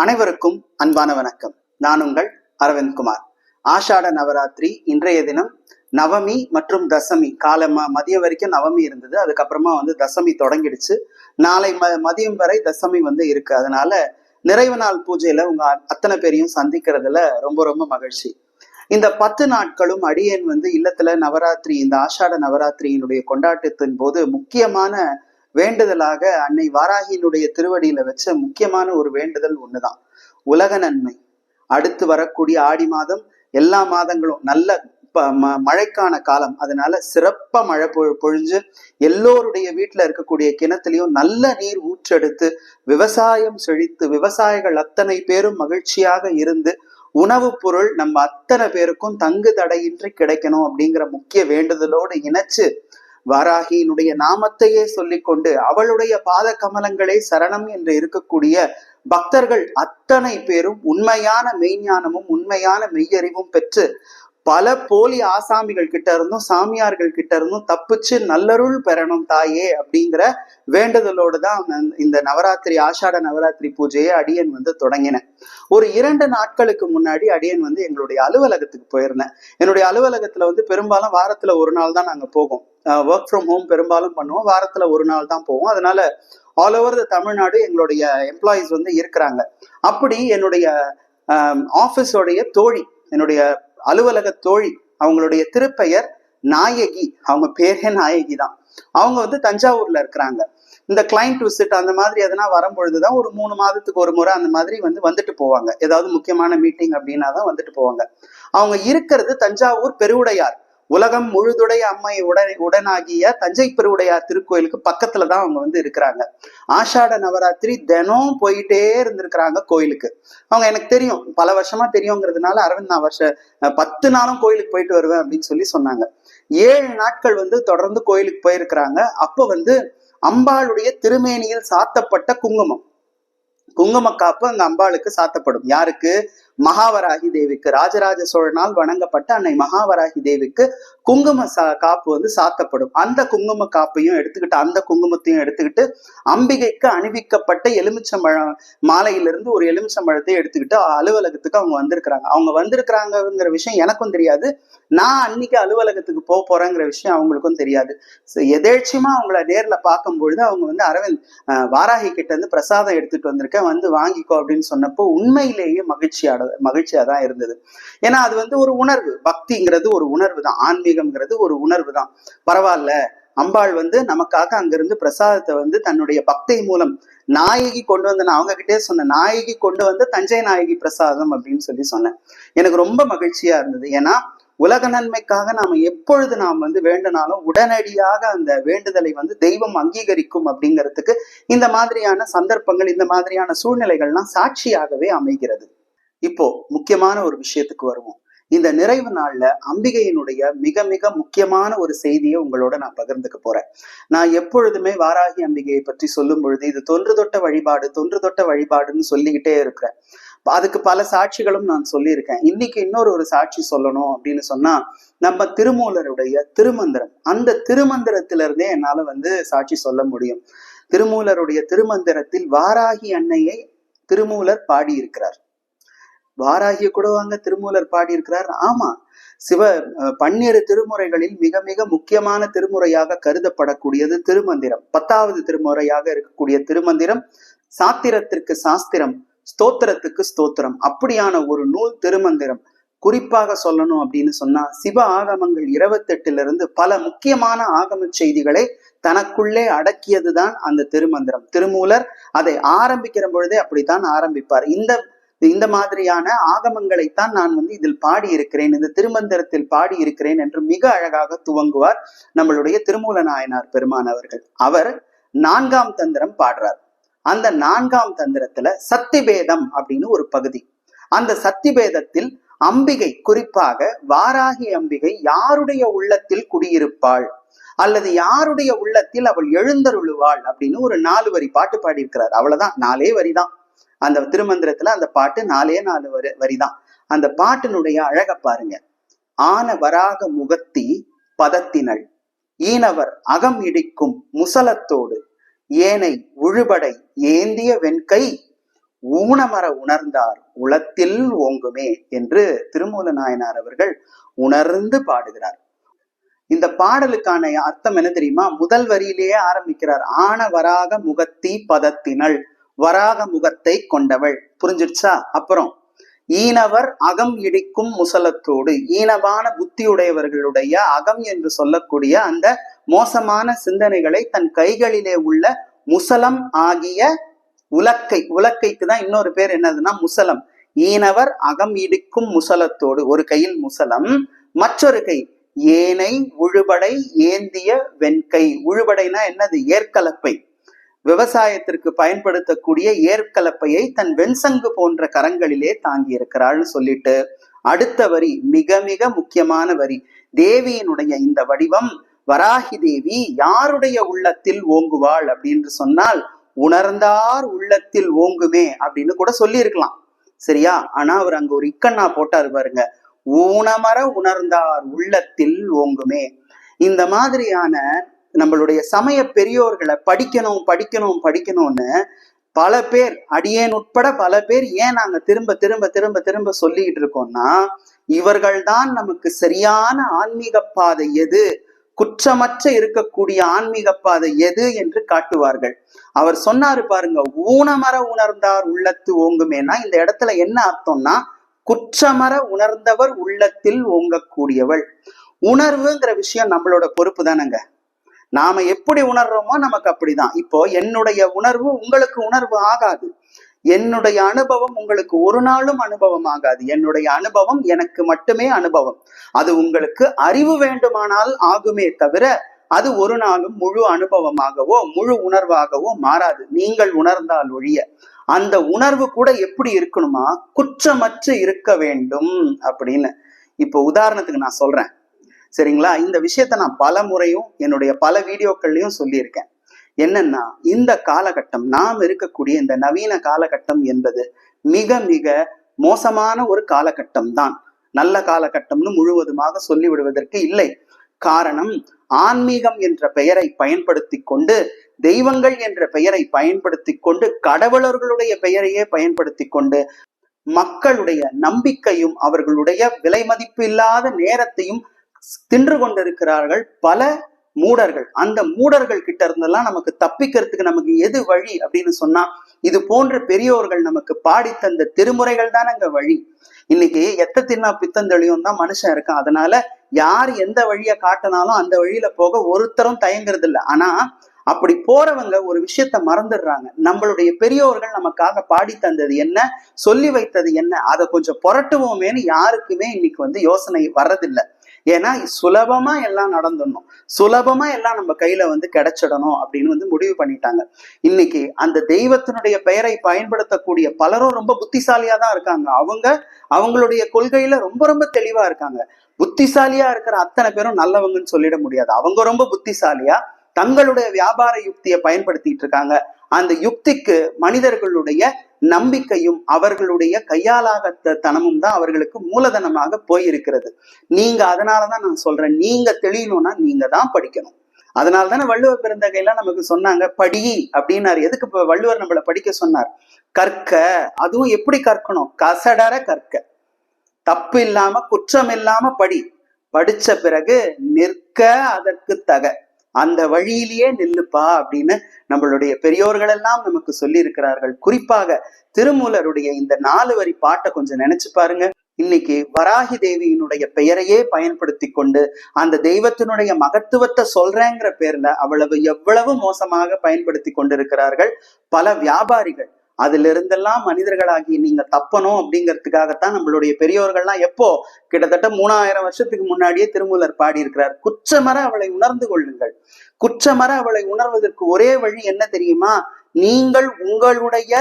அனைவருக்கும் அன்பான வணக்கம். நான் உங்கள் அரவிந்த் குமார். ஆஷாட நவராத்திரி இன்றைய தினம் நவமி மற்றும் தசமி காலை ம மதியம் வரைக்கும் நவமி இருந்தது. அதுக்கப்புறமா வந்து தசமி தொடங்கிடுச்சு. நாளை ம மதியம் வரை தசமி வந்து இருக்கு. அதனால நிறைவு நாள் பூஜையில உங்க அத்தனை பேரையும் சந்திக்கிறதுல ரொம்ப ரொம்ப மகிழ்ச்சி. இந்த பத்து நாட்களும் அடியேன் வந்து இல்லத்துல நவராத்திரி இந்த ஆஷாட நவராத்திரியினுடைய கொண்டாட்டத்தின் போது முக்கியமான வேண்டுதலாக அன்னை வாராகியினுடைய திருவடியில வச்ச முக்கியமான ஒரு வேண்டுதல் ஒண்ணுதான். உலக நன்மை. அடுத்து வரக்கூடிய ஆடி மாதம் எல்லா மாதங்களும் நல்ல ம- மழைக்கான காலம். அதனால சிறப்பா மழை பொ- பொழிஞ்சு எல்லோருடைய வீட்டுல இருக்கக்கூடிய கிணத்துலயும் நல்ல நீர் ஊற்றெடுத்து விவசாயம் செழித்து விவசாயிகள் அத்தனை பேரும் மகிழ்ச்சியாக இருந்து உணவுப் பொருள் நம்ம அத்தனை பேருக்கும் தங்கு தடையின்றி கிடைக்கணும் அப்படிங்கிற முக்கிய வேண்டுதலோடு இணைச்சு வாராகியினுடைய நாமத்தையே சொல்லிக்கொண்டு அவளுடைய பாத கமலங்களே சரணம் என்று இருக்கக்கூடிய பக்தர்கள் அத்தனை பேரும் உண்மையான மெய்ஞானமும் உண்மையான மெய்யறிவும் பெற்று பல போலி ஆசாமிகள் கிட்ட இருந்தும் சாமியார்கள் கிட்ட இருந்தும் தப்பிச்சு நல்லருள் பெறணும் தாயே அப்படிங்கிற வேண்டுதலோடு தான் இந்த நவராத்திரி ஆஷாட நவராத்திரி பூஜையை அடியன் வந்து தொடங்கினேன். ஒரு இரண்டு நாட்களுக்கு முன்னாடி அடியன் வந்து எங்களுடைய அலுவலகத்துக்கு போயிருந்தேன். என்னுடைய அலுவலகத்துல வந்து பெரும்பாலும் வாரத்துல ஒரு நாள் தான் நாங்க போவோம். ஒர்க் ஃப்ரம் ஹோம் பெரும்பாலும் பண்ணுவோம். வாரத்துல ஒரு நாள் தான் போவோம். அதனால ஆல் ஓவர் த தமிழ்நாடு எங்களுடைய எம்ப்ளாயீஸ் வந்து இருக்கிறாங்க. அப்படி என்னுடைய ஆஃபீஸோடைய தோழி என்னுடைய அலுவலக தோழி அவங்களுடைய திருப்பெயர் நாயகி. அவங்க பேரே நாயகி தான் அவங்க வந்து தஞ்சாவூர்ல இருக்கிறாங்க. இந்த கிளைண்ட் விசிட் அந்த மாதிரி எதனா வரும்பொழுதுதான் ஒரு மூணு மாதத்துக்கு ஒரு முறை அந்த மாதிரி வந்து வந்துட்டு போவாங்க. ஏதாவது முக்கியமான மீட்டிங் அப்படின்னா தான் வந்துட்டு போவாங்க. அவங்க இருக்கிறது தஞ்சாவூர் பெருவுடையார். உலகம் முழுதுடைய அம்மை உடன் உடனாகிய தஞ்சை பெருவுடையார் திருக்கோயிலுக்கு பக்கத்துல தான் அவங்க வந்து இருக்கிறாங்க. ஆஷாட நவராத்திரி தினம் போயிட்டே இருந்திருக்கிறாங்க கோயிலுக்கு. அவங்க எனக்கு தெரியும் பல வருஷமா தெரியுங்கிறதுனால அரவிந்த் நான் வருஷ பத்து நாளும் கோயிலுக்கு போயிட்டு வருவேன் அப்படின்னு சொல்லி சொன்னாங்க. ஏழு நாட்கள் வந்து தொடர்ந்து கோயிலுக்கு போயிருக்கிறாங்க. அப்ப வந்து அம்பாளுடைய திருமேனியில் சாத்தப்பட்ட குங்குமம். குங்கும காப்பு அந்த அம்பாளுக்கு சாத்தப்படும். யாருக்கு? மகாவராகி தேவிக்கு ராஜராஜ சோழனால் வணங்கப்பட்ட அன்னை மகாவராகி தேவிக்கு குங்கும சா காப்பு வந்து சாத்தப்படும். அந்த குங்கும காப்பையும் எடுத்துக்கிட்டு அந்த குங்குமத்தையும் எடுத்துக்கிட்டு அம்பிகைக்கு அணிவிக்கப்பட்ட எலுமிச்சம்பழம் மாலையிலிருந்து ஒரு எலுமிச்சம்பழத்தை எடுத்துக்கிட்டு அலுவலகத்துக்கு அவங்க வந்திருக்கிறாங்க. அவங்க வந்திருக்கிறாங்கிற விஷயம் எனக்கும் தெரியாது. நான் அன்னைக்கு அலுவலகத்துக்கு போக போறேங்கிற விஷயம் அவங்களுக்கும் தெரியாது. எதேச்சியமா அவங்கள நேர்ல பார்க்கும் பொழுது அவங்க வந்து அரவிந்த் அஹ், வாராகி கிட்ட இருந்து பிரசாதம் எடுத்துட்டு வந்திருக்கேன் வந்து வாங்கிக்கோ அப்படின்னு சொன்னப்போ உண்மையிலேயே மகிழ்ச்சியாட மகிழ்ச்சியா தான் இருந்தது. ஏன்னா அது வந்து ஒரு உணர்வு. பக்திங்கிறது ஒரு உணர்வு தான் ஆன்மீகம்ங்கிறது ஒரு உணர்வு தான். பரவாயில்ல. அம்பாள் வந்து நமக்காக அங்கிருந்து பிரசாதத்தை வந்து தன்னுடைய பக்தை மூலம் நாயகி கொண்டு வந்த நான் அவங்க கிட்டே சொன்னேன் நாயகி கொண்டு வந்த தஞ்சை நாயகி பிரசாதம் அப்படின்னு சொல்லி சொன்னேன். எனக்கு ரொம்ப மகிழ்ச்சியா இருந்தது. ஏன்னா உலக நன்மைக்காக நாம எப்பொழுது நாம் வந்து வேண்டினாலும் உடனடியாக அந்த வேண்டுதலை வந்து தெய்வம் அங்கீகரிக்கும் அப்படிங்கிறதுக்கு இந்த மாதிரியான சந்தர்ப்பங்கள் இந்த மாதிரியான சூழ்நிலைகள்லாம் சாட்சியாகவே அமைகிறது. இப்போ முக்கியமான ஒரு விஷயத்துக்கு வருவோம். இந்த நிறைவு நாள்ல அம்பிகையினுடைய மிக மிக முக்கியமான ஒரு செய்தியை உங்களோட நான் பகிர்ந்துக்க போறேன். நான் எப்பொழுதுமே வாராகி அம்பிகையை பற்றி சொல்லும் பொழுது இது தொன்று தொட்ட வழிபாடு தொன்று தொட்ட வழிபாடுன்னு சொல்லிக்கிட்டே இருக்கிறேன். அதுக்கு பல சாட்சிகளும் நான் சொல்லியிருக்கேன். இன்னைக்கு இன்னொரு ஒரு சாட்சி சொல்லணும் அப்படின்னு சொன்னா நம்ம திருமூலருடைய திருமந்திரம். அந்த திருமந்திரத்திலிருந்தே என்னால வந்து சாட்சி சொல்ல முடியும். திருமூலருடைய திருமந்திரத்தில் வாராகி அன்னையை திருமூலர் பாடியிருக்கிறார். வாராகிய கூட வாங்க திருமூலர் பாடியிருக்கிறார். ஆமா சிவ பன்னிரு திருமுறைகளில் மிக மிக முக்கியமான திருமுறையாக கருதப்படக்கூடியது திருமந்திரம். பத்தாவது திருமுறையாக இருக்கக்கூடிய திருமந்திரம் சாத்திரத்திற்கு சாஸ்திரம் ஸ்தோத்திரத்துக்கு ஸ்தோத்திரம். அப்படியான ஒரு நூல் திருமந்திரம். குறிப்பாக சொல்லணும் அப்படின்னு சொன்னா சிவ ஆகமங்கள் இருபத்தெட்டுல இருந்து பல முக்கியமான ஆகம செய்திகளை தனக்குள்ளே அடக்கியதுதான் அந்த திருமந்திரம். திருமூலர் அதை ஆரம்பிக்கிற பொழுதே அப்படித்தான் ஆரம்பிப்பார். இந்த இந்த மாதிரியான ஆகமங்களைத்தான் நான் வந்து இதில் பாடி இருக்கிறேன் இந்த திருமந்திரத்தில் பாடி இருக்கிறேன் என்று மிக அழகாக துவங்குவார் நம்மளுடைய திருமூல நாயனார் பெருமான் அவர்கள். அவர் நான்காம் தந்திரம் பாடுறார். அந்த நான்காம் தந்திரத்துல சத்திபேதம் அப்படின்னு ஒரு பகுதி. அந்த சத்திபேதத்தில் அம்பிகை குறிப்பாக வாராகி அம்பிகை யாருடைய உள்ளத்தில் குடியிருப்பாள் அல்லது யாருடைய உள்ளத்தில் அவள் எழுந்தருளுவாள் அப்படின்னு ஒரு நாலு வரி பாட்டு பாடியிருக்கிறார். அவ்வளவுதான். நாலே வரிதான். அந்த திருமந்திரத்துல அந்த பாட்டு நாலே நாலு வரி வரிதான். அந்த பாட்டினுடைய அழக பாருங்க. ஆன வராக முகத்தி பதத்தினள். ஈனவர் அகம் இடிக்கும் முசலத்தோடு. ஏனை உழுபடை ஏந்திய வெண்கை ஊனமர உணர்ந்தார் உளத்தில் ஓங்குமே என்று திருமூல நாயனார் அவர்கள் உணர்ந்து பாடுகிறார். இந்த பாடலுக்கான அர்த்தம் என்ன தெரியுமா? முதல் வரியிலேயே ஆரம்பிக்கிறார். ஆன வராக முகத்தி பதத்தினள். வராக முகத்தை கொண்டவள். புரிஞ்சிடுச்சா? அப்புறம் ஈனவர் அகம் இடிக்கும் முசலத்தோடு ஈனவான புத்தியுடையவர்களுடைய அகம் என்று சொல்லக்கூடிய அந்த மோசமான சிந்தனைகளை தன் கைகளிலே உள்ள முசலம் ஆகிய உலக்கை உலக்கைக்கு தான் இன்னொரு பேர் என்னதுன்னா முசலம். ஈனவர் அகம் இடிக்கும் முசலத்தோடு ஒரு கையில் முசலம் மற்றொரு கை ஏனை உழுபடை ஏந்திய வெண்கை. உழுபடைனா என்னது? ஏற்கலப்பை. விவசாயத்திற்கு பயன்படுத்தக்கூடிய ஏற்கலப்பையை தன் வெண்சங்கு போன்ற கரங்களிலே தாங்கி இருக்கிறாள்னு சொல்லிட்டு அடுத்த வரி மிக மிக முக்கியமான வரி. தேவியினுடைய இந்த வடிவம் வராகி தேவி யாருடைய உள்ளத்தில் ஓங்குவாள்? அப்படின்னு சொன்னால் உணர்ந்தார் உள்ளத்தில் ஓங்குமே அப்படின்னு கூட சொல்லியிருக்கலாம். சரியா? ஆனா அவர் அங்க ஒரு இக்கண்ணா போட்டாரு பாருங்க. ஊனமர உணர்ந்தார் உள்ளத்தில் ஓங்குமே. இந்த மாதிரியான நம்மளுடைய சமய பெரியோர்களை படிக்கணும் படிக்கணும் படிக்கணும்னு பல பேர் அடியேன் உட்பட பல பேர் ஏன் நாங்க திரும்ப திரும்ப திரும்ப திரும்ப சொல்லிட்டு இருக்கோம்னா இவர்கள்தான் நமக்கு சரியான ஆன்மீக பாதை எது? குற்றமற்ற இருக்கக்கூடிய ஆன்மீக பாதை எது என்று காட்டுவார்கள். அவர் சொன்னாரு பாருங்க ஊனமர உணர்ந்தார் உள்ளத்து ஓங்குமேனா இந்த இடத்துல என்ன அர்த்தம்னா குற்றமர உணர்ந்தவர் உள்ளத்தில் ஓங்கக்கூடியவள். உணர்வுங்கிற விஷயம் நம்மளோட பொறுப்பு தானங்க. நாம எப்படி உணர்றோமோ நமக்கு அப்படிதான். இப்போ என்னுடைய உணர்வு உங்களுக்கு உணர்வு ஆகாது. என்னுடைய அனுபவம் உங்களுக்கு ஒரு நாளும் அனுபவம் ஆகாது. என்னுடைய அனுபவம் எனக்கு மட்டுமே அனுபவம். அது உங்களுக்கு அறிவு வேண்டுமானால் ஆகுமே தவிர அது ஒரு நாளும் முழு அனுபவமாகவோ முழு உணர்வாகவோ மாறாது. நீங்கள் உணர்ந்தால் ஒழிய. அந்த உணர்வு கூட எப்படி இருக்கணுமா? குற்றமற்று இருக்க வேண்டும் அப்படின்னு. இப்போ உதாரணத்துக்கு நான் சொல்றேன். சரிங்களா? இந்த விஷயத்த நான் பல முறையும் என்னுடைய பல வீடியோக்கள்லையும் சொல்லியிருக்கேன். என்னன்னா இந்த காலகட்டம் நாம் இருக்கக்கூடிய இந்த நவீன காலகட்டம் என்பது மிக மிக மோசமான ஒரு காலகட்டம் தான். நல்ல காலகட்டம்னு முழுவதுமாக சொல்லிவிடுவதற்கு இல்லை. காரணம் ஆன்மீகம் என்ற பெயரை பயன்படுத்தி கொண்டு தெய்வங்கள் என்ற பெயரை பயன்படுத்தி கொண்டு கடவுளர்களுடைய பெயரையே பயன்படுத்தி கொண்டு மக்களுடைய நம்பிக்கையும் அவர்களுடைய விலை மதிப்பு இல்லாத நேரத்தையும் தின்று கொண்டிருக்கிறார்கள் பல மூடர்கள். அந்த மூடர்கள் கிட்ட இருந்தெல்லாம் நமக்கு தப்பிக்கிறதுக்கு நமக்கு எது வழி அப்படின்னு சொன்னா இது போன்ற பெரியோர்கள் நமக்கு பாடி தந்த திருமுறைகள் தானங்க வழி. இன்னைக்கு எத்த தின்னா பித்தந்தெளியும் தான் மனுஷன் இருக்கான். அதனால யார் எந்த வழியை காட்டினாலும் அந்த வழியில போக ஒருத்தரும் தயங்குறது இல்லை ஆனா அப்படி போறவங்க ஒரு விஷயத்த மறந்துடுறாங்க. நம்மளுடைய பெரியோர்கள் நமக்காக பாடி தந்தது என்ன சொல்லி வைத்தது என்ன அதை கொஞ்சம் புரட்டுவோமேன்னு யாருக்குமே இன்னைக்கு வந்து யோசனை வர்றதில்லை. ஏன்னா சுலபமா எல்லாம் நடந்துடணும். சுலபமா எல்லாம் நம்ம கையில வந்து கிடைச்சிடணும் அப்படின்னு வந்து முடிவு பண்ணிட்டாங்க. இன்னைக்கு அந்த தெய்வத்தினுடைய பெயரை பயன்படுத்தக்கூடிய பலரும் ரொம்ப புத்திசாலியா தான் இருக்காங்க. அவங்க அவங்களுடைய கொள்கையில ரொம்ப ரொம்ப தெளிவா இருக்காங்க. புத்திசாலியா இருக்கிற அத்தனை பேரும் நல்லவங்கன்னு சொல்லிட முடியாது. அவங்க ரொம்ப புத்திசாலியா தங்களுடைய வியாபார யுக்தியை பயன்படுத்திட்டு இருக்காங்க. அந்த யுக்திக்கு மனிதர்களுடைய நம்பிக்கையும் அவர்களுடைய கையாலாக தனமும் தான் அவர்களுக்கு மூலதனமாக போயிருக்கிறது. நீங்க அதனாலதான் நான் சொல்றேன். நீங்க தெளியணும்னா நீங்க தான் படிக்கணும். அதனால தானே வள்ளுவர் பிறந்தகையெல்லாம் நமக்கு சொன்னாங்க படி அப்படின்னாரு. எதுக்கு இப்ப வள்ளுவர் நம்மளை படிக்க சொன்னார்? கற்க. அதுவும் எப்படி கற்கணும்? கசடர கற்க. தப்பு இல்லாம குற்றம் இல்லாம படி. படிச்ச பிறகு நிற்க அதற்கு தக. அந்த வழியிலேயே நில்லுப்பா அப்படின்னு நம்மளுடைய பெரியோர்கள் எல்லாம் நமக்கு சொல்லி இருக்கிறார்கள் குறிப்பாக திருமூலருடைய இந்த நாலு வரி பாட்டை கொஞ்சம் நினைச்சு பாருங்க. இன்னைக்கு வராகி தேவியினுடைய பெயரையே பயன்படுத்தி கொண்டு அந்த தெய்வத்தினுடைய மகத்துவத்தை சொல்றேங்கிற பேர்ல அவ்வளவு எவ்வளவு மோசமாக பயன்படுத்தி கொண்டிருக்கிறார்கள். பல வியாபாரிகள் அதுல இருந்தெல்லாம் மனிதர்களாகி நீங்க தப்பணும் அப்படிங்கிறதுக்காகத்தான் நம்மளுடைய பெரியோர்கள்லாம் எப்போ? கிட்டத்தட்ட மூணாயிரம் வருஷத்துக்கு முன்னாடியே திருமூலர் பாடி இருக்கிறார் குற்றமர அவளை உணர்ந்து கொள்ளுங்கள். குற்றமர அவளை உணர்வதற்கு ஒரே வழி என்ன தெரியுமா? நீங்கள் உங்களுடைய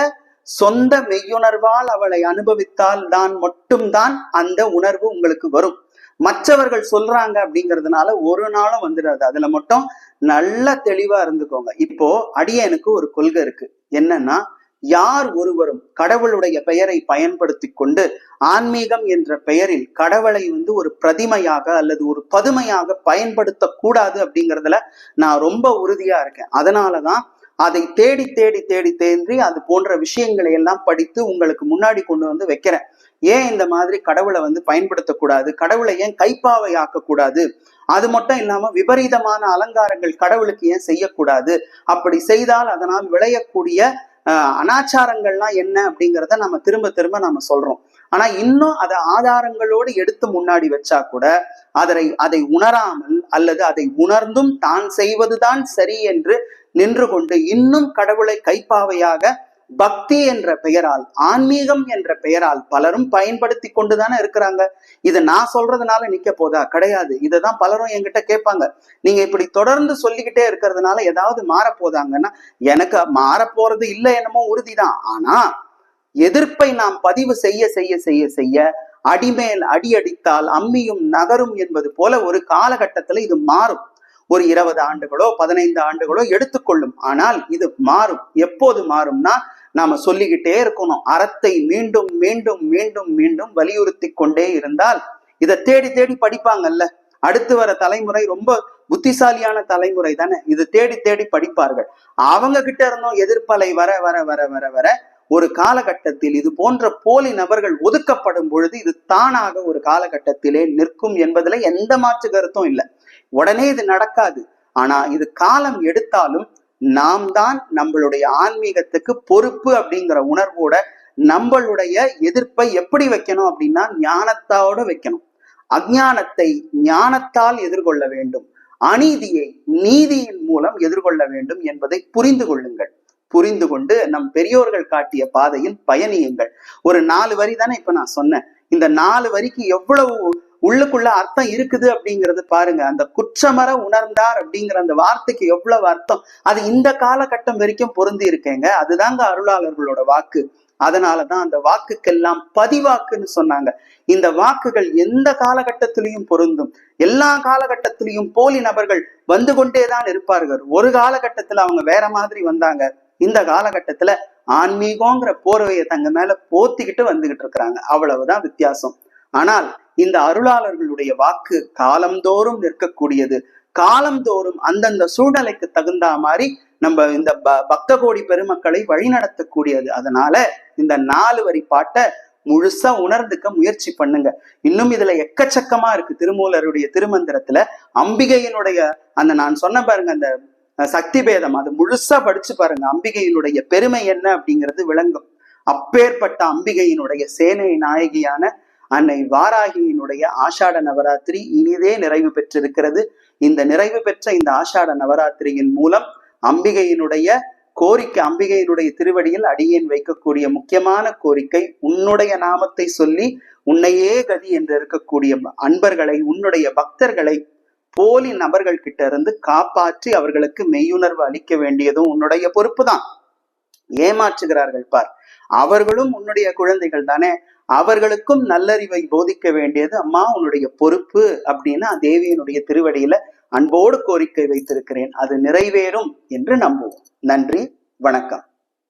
சொந்த மெய்யுணர்வால் அவளை அனுபவித்தால் தான் மட்டும்தான் அந்த உணர்வு உங்களுக்கு வரும். மற்றவர்கள் சொல்றாங்க அப்படிங்கிறதுனால ஒரு நாளும் வந்துடாது. அதுல மட்டும் நல்ல தெளிவா இருந்துக்கோங்க. இப்போ அடியனுக்கு ஒரு கொள்கை இருக்கு. என்னன்னா யார் ஒருவரும் கடவுளுடைய பெயரை பயன்படுத்தி கொண்டு ஆன்மீகம் என்ற பெயரில் கடவுளை வந்து ஒரு பிரதிமையாக அல்லது ஒரு பதுமையாக பயன்படுத்த கூடாது அப்படிங்கிறதுல நான் ரொம்ப உறுதியா இருக்கேன். அதனாலதான் அதை தேடி தேடி தேடி தேடி அது போன்ற விஷயங்களை எல்லாம் படித்து உங்களுக்கு முன்னாடி கொண்டு வந்து வைக்கிறேன். ஏன் இந்த மாதிரி கடவுளை வந்து பயன்படுத்தக்கூடாது கடவுளை ஏன் கைப்பாவை ஆக்கக்கூடாது அது மட்டும் இல்லாம விபரீதமான அலங்காரங்கள் கடவுளுக்கு ஏன் செய்யக்கூடாது அப்படி செய்தால் அதனால் விளையக்கூடிய அனாச்சாரங்கள்லாம் என்ன அப்படிங்கிறத நம்ம திரும்ப திரும்ப நம்ம சொல்றோம். ஆனா இன்னும் அதை ஆதாரங்களோடு எடுத்து முன்னாடி வச்சா கூட அதை அதை உணராமல் அல்லது அதை உணர்ந்தும் தான் செய்வதுதான் சரி என்று நின்று கொண்டு இன்னும் கடவுளை கைப்பாவையாக பக்தி என்ற பெயரால் ஆன்மீகம் என்ற பெயரால் பலரும் பயன்படுத்தி கொண்டுதானே இருக்கிறாங்க. இதை நான் சொல்றதுனால நிக்க போதா? கிடையாது. இதைதான் பலரும் என்கிட்ட கேட்பாங்க. நீங்க இப்படி தொடர்ந்து சொல்லிக்கிட்டே இருக்கிறதுனால ஏதாவது மாறப் போதாங்கன்னா எனக்கு மாறப் போறது இல்லை என்னமோ உறுதிதான். ஆனா எதிர்ப்பை நாம் பதிவு செய்ய செய்ய செய்ய செய்ய அடிமேல் அடி அடித்தால் அம்மியும் நகரும் என்பது போல ஒரு காலகட்டத்துல இது மாறும். ஒரு இருபது ஆண்டுகளோ பதினைந்து ஆண்டுகளோ எடுத்துக்கொள்ளும் ஆனால் இது மாறும். எப்போது மாறும்னா நாம சொல்லிக்கிட்டே இருக்கணும். அறத்தை மீண்டும் மீண்டும் மீண்டும் மீண்டும் வலியுறுத்தி கொண்டே இருந்தால் இதை தேடி தேடி படிப்பாங்கல்ல. அடுத்து வர தலைமுறை ரொம்ப புத்திசாலியான தலைமுறை தானே. இது தேடி தேடி படிப்பார்கள். அவங்க கிட்ட இருந்தும் எதிர்ப்பலை வர வர வர வர வர ஒரு காலகட்டத்தில் இது போன்ற போலி நபர்கள் ஒதுக்கப்படும் பொழுது இது தானாக ஒரு காலகட்டத்திலே நிற்கும் என்பதுல எந்த மாற்று கருத்தும் இல்லை. உடனே இது நடக்காது. ஆனா இது காலம் எடுத்தாலும் நாம் தான் நம்மளுடைய ஆன்மீகத்துக்கு பொறுப்பு அப்படிங்கிற உணர்வோட நம்மளுடைய எதிர்ப்பை எப்படி வைக்கணும் அப்படின்னா ஞானத்தோட வைக்கணும். அஜானத்தை ஞானத்தால் எதிர்கொள்ள வேண்டும். அநீதியை நீதியின் மூலம் எதிர்கொள்ள வேண்டும் என்பதை புரிந்து கொள்ளுங்கள். புரிந்து கொண்டு நம் பெரியோர்கள் காட்டிய பாதையில் பயணியுங்கள். ஒரு நாலு வரி தானே இப்ப நான் சொன்னேன். இந்த நாலு வரிக்கு எவ்வளவு உள்ளுக்குள்ள அர்த்தம் இருக்குது அப்படிங்கறது பாருங்க. அந்த குற்றமர உணர்ந்தார் அப்படிங்கிற அந்த வார்த்தைக்கு எவ்வளவு அர்த்தம்? அது இந்த காலகட்டம் வரைக்கும் பொருந்தி இருக்கேங்க. அதுதாங்க அருளாளர்களோட வாக்கு. அதனாலதான் அந்த வாக்குக்கெல்லாம் பதிவாக்குன்னு சொன்னாங்க. இந்த வாக்குகள் எந்த காலகட்டத்திலையும் பொருந்தும். எல்லா காலகட்டத்திலையும் போலி நபர்கள் வந்து கொண்டேதான் இருப்பார்கள். ஒரு காலகட்டத்துல அவங்க வேற மாதிரி வந்தாங்க. இந்த காலகட்டத்துல ஆன்மீகங்கிற போர்வையை தங்க மேல போத்திக்கிட்டு வந்துகிட்டு இருக்கிறாங்க. அவ்வளவுதான் வித்தியாசம். ஆனால் இந்த அருளாளர்களுடைய வாக்கு காலந்தோறும் நிற்கக்கூடியது. காலந்தோறும் அந்தந்த சூழ்நிலைக்கு தகுந்த மாதிரி நம்ம இந்த ப- பக்த கோடி பெருமக்களை வழிநடத்தக்கூடியது. அதனால இந்த நாலு வரி பாட்டை முழுசா உணர்ந்துக்க முயற்சி பண்ணுங்க. இன்னும் இதுல எக்கச்சக்கமா இருக்கு. திருமூலருடைய திருமந்திரத்துல அம்பிகையினுடைய அந்த நான் சொன்ன பாருங்க அந்த சக்தி பேதம். அது முழுசா படிச்சு பாருங்க. அம்பிகையினுடைய பெருமை என்ன அப்படிங்கிறது விளங்கும். அப்பேற்பட்ட அம்பிகையினுடைய சேனை நாயகியான அன்னை வாராகியினுடைய ஆஷாட நவராத்திரி இனிதே நிறைவு பெற்றிருக்கிறது. இந்த நிறைவு பெற்ற இந்த ஆஷாட நவராத்திரியின் மூலம் அம்பிகையினுடைய கோரிக்கை அம்பிகையினுடைய திருவடியில் அடியேன் வைக்கக்கூடிய முக்கியமான கோரிக்கை உன்னுடைய நாமத்தை சொல்லி உன்னையே கதி என்று இருக்கக்கூடிய அன்பர்களை உன்னுடைய பக்தர்களை போலி நபர்கள் கிட்ட இருந்து காப்பாற்றி அவர்களுக்கு மெய்யுணர்வு அளிக்க வேண்டியதும் உன்னுடைய பொறுப்பு தான் ஏமாற்றுகிறார்கள் பார். அவர்களும் உன்னுடைய குழந்தைகள் தானே. அவர்களுக்கும் நல்லறிவை போதிக்க வேண்டியது அம்மா உன்னுடைய பொறுப்பு அப்படின்னு தேவியினுடைய திருவடியில அன்போடு கோரிக்கை வைத்திருக்கிறேன். அது நிறைவேறும் என்று நம்புவோம். நன்றி வணக்கம்.